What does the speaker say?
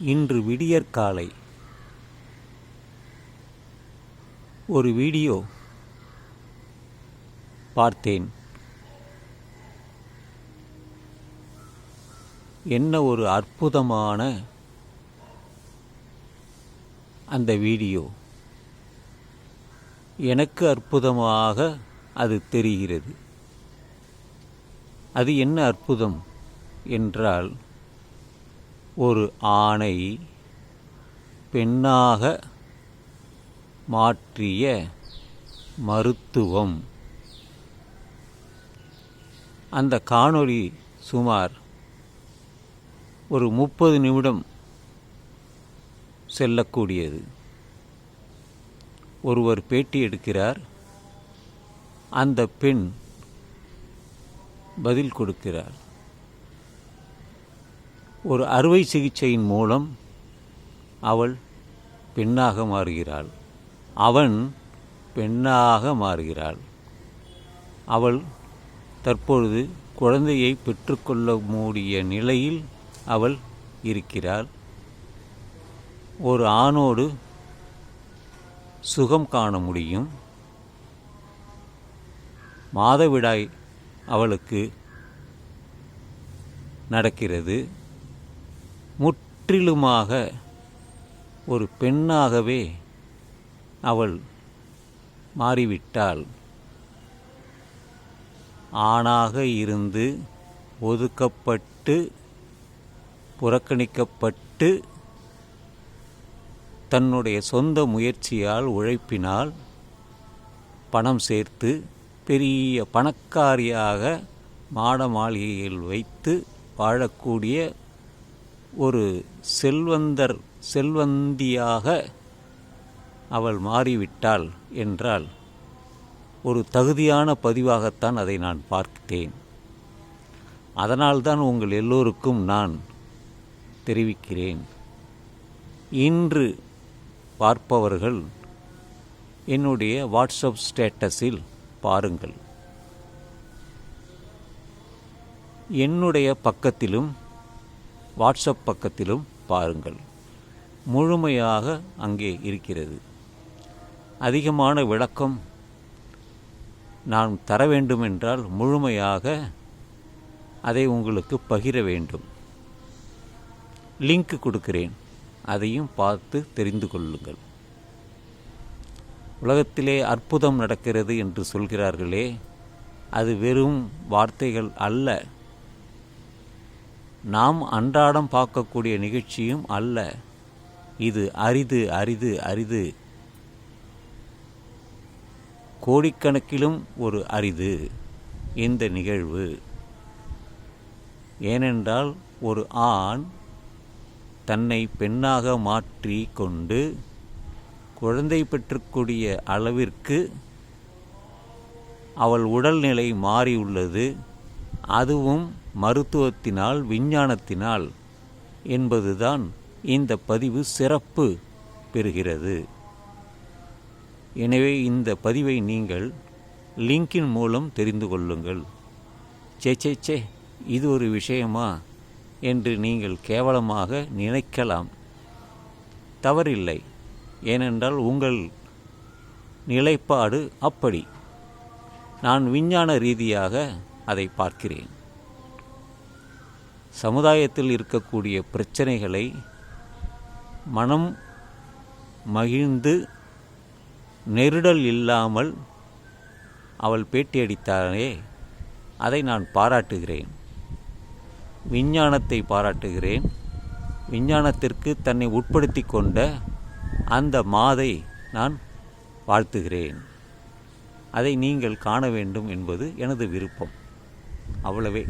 இன்று விடியற்காலை ஒரு வீடியோ பார்த்தேன். என்ன ஒரு அற்புதமான அந்த வீடியோ. எனக்கு அற்புதமாக அது தெரிகிறது. அது என்ன அற்புதம் என்றால் ஒரு ஆணை பெண்ணாக மாற்றிய மருத்துவம். அந்த காணொளி சுமார் ஒரு முப்பது நிமிடம் செல்லக்கூடியது. ஒருவர் பேட்டி எடுக்கிறார். அந்த பெண் பதில் கொடுக்கிறார். ஒரு அறுவை சிகிச்சையின் மூலம் அவள் பெண்ணாக மாறுகிறாள். அவன் பெண்ணாக மாறுகிறாள். அவள் தற்பொழுது குழந்தையை பெற்றுக்கொள்ள மூடிய நிலையில் அவள் இருக்கிறாள். ஒரு ஆணோடு சுகம் காண முடியும். மாதவிடாய் அவளுக்கு நடக்கிறது. முற்றிலுமாக ஒரு பெண்ணாகவே அவள் மாறிவிட்டாள். ஆணாக இருந்து ஒதுக்கப்பட்டு புறக்கணிக்கப்பட்டு தன்னுடைய சொந்த முயற்சியால் உழைப்பினால் பணம் சேர்த்து பெரிய பணக்காரியாக மாட மாளிகையில் வைத்து வாழக்கூடிய ஒரு செல்வந்தர் செல்வந்தியாக அவள் மாறிவிட்டாள் என்றால் ஒரு தகுதியான பதிவாகத்தான் அதை நான் பார்த்தேன். அதனால்தான் உங்கள் எல்லோருக்கும் நான் தெரிவிக்கிறேன். இன்று பார்ப்பவர்கள் என்னுடைய வாட்ஸ்அப் ஸ்டேட்டஸில் பாருங்கள். என்னுடைய பக்கத்திலும் வாட்ஸ்அப் பக்கத்திலும் பாருங்கள். முழுமையாக அங்கே இருக்கிறது. அதிகமான விளக்கம் நான் தர வேண்டுமென்றால் முழுமையாக அதை உங்களுக்கு பகிர வேண்டும். லிங்க் கொடுக்கிறேன். அதையும் பார்த்து தெரிந்து கொள்ளுங்கள். உலகத்திலே அற்புதம் நடக்கிறது என்று சொல்கிறார்களே அது வெறும் வார்த்தைகள் அல்ல. நாம் அன்றாடம் பார்க்கக்கூடிய நிகழ்ச்சியும் அல்ல. இது அரிது அரிது அரிது. கோடிக்கணக்கிலும் ஒரு அரிது இந்த நிகழ்வு. ஏனென்றால் ஒரு ஆண் தன்னை பெண்ணாக மாற்றி கொண்டு குழந்தை பெற்றக்கூடிய அளவிற்கு அவள் உடல்நிலை மாறியுள்ளது. அதுவும் மருத்துவத்தினால் விஞ்ஞானத்தினால் என்பதுதான் இந்த பதிவு சிறப்பு பெறுகிறது. எனவே இந்த பதிவை நீங்கள் லிங்கின் மூலம் தெரிந்து கொள்ளுங்கள். சே சே சே இது ஒரு விஷயமா என்று நீங்கள் கேவலமாக நினைக்கலாம். தவறில்லை. ஏனென்றால் உங்கள் நிலைப்பாடு அப்படி. நான் விஞ்ஞான ரீதியாக அதை பார்க்கிறேன். சமுதாயத்தில் இருக்கக்கூடிய பிரச்சனைகளை மனம் மகிழ்ந்து நெருடல் இல்லாமல் அவள் பேட்டியடித்தாரே அதை நான் பாராட்டுகிறேன். விஞ்ஞானத்தை பாராட்டுகிறேன். விஞ்ஞானத்திற்கு தன்னை உட்படுத்தி கொண்ட அந்த மாதை நான் வாழ்த்துகிறேன். அதை நீங்கள் காண வேண்டும் என்பது எனது விருப்பம். அவ்வளவே.